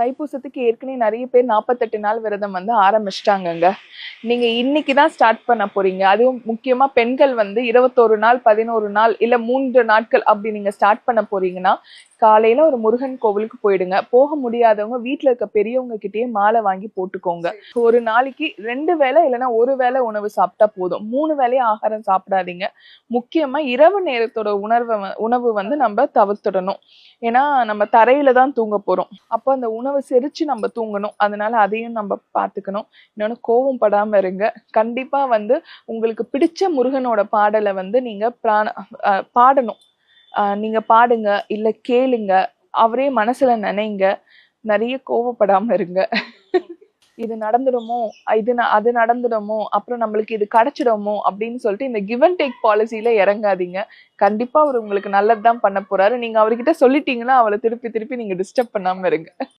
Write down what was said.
தைப்பூசத்துக்கு ஏற்கனவே நிறைய பேர் நாற்பத்தெட்டு நாள் விரதம் வந்து ஆரம்பிச்சிட்டாங்கங்க. நீங்க இன்னைக்கு தான் ஸ்டார்ட் பண்ண போறீங்க. அதுவும் முக்கியமா பெண்கள் வந்து இருபத்தோரு நாள் பதினோரு நாள் இல்ல மூன்று நாட்கள் அப்படி நீங்க ஸ்டார்ட் பண்ண போறீங்கன்னா காலையில ஒரு முருகன் கோவிலுக்கு போயிடுங்க. போக முடியாதவங்க வீட்ல இருக்க பெரியவங்க கிட்டயே மாலை வாங்கி போட்டுக்கோங்க. ஒரு நாளைக்கு ரெண்டு வேளை இல்லைன்னா ஒரு வேளை உணவு சாப்பிட்டா போதும். மூணு வேளையும் ஆகாரம் சாப்பிடாதீங்க. முக்கியமா இரவு நேரத்தோட உணர்வை உணவு வந்து நம்ம தவிர்த்துடணும். ஏன்னா நம்ம தரையில தான் தூங்க போறோம். அப்போ அந்த உணவு செரிச்சு நம்ம தூங்கணும். அதனால அதையும் நம்ம பார்த்துக்கணும் இன்னொன்னு கோவம் படாம இருங்க. கண்டிப்பா வந்து உங்களுக்கு பிடிச்ச முருகனோட பாடலை வந்து நீங்க பிராண பாடணும். நீங்கள் நீங்க பாடுங்க இல்ல கேளுங்க அவரே மனசுல நினைங்க நிறைய கோவப்படாம இருங்க. இது நடந்துடுமோ? இது ந- அது நடந்துடுமோ? அப்புறம் நம்மளுக்கு இது கிடைச்சிடுமோ? அப்படின்னு சொல்லிட்டு இந்த கிவ் அண்ட் டேக் பாலிசியில இறங்காதீங்க. கண்டிப்பா அவர் உங்களுக்கு நல்லதுதான் பண்ண போறாரு. நீங்க அவர்கிட்ட சொல்லிட்டீங்கன்னா அவளை திருப்பி திருப்பி நீங்க டிஸ்டர்ப் பண்ணாம இருங்க.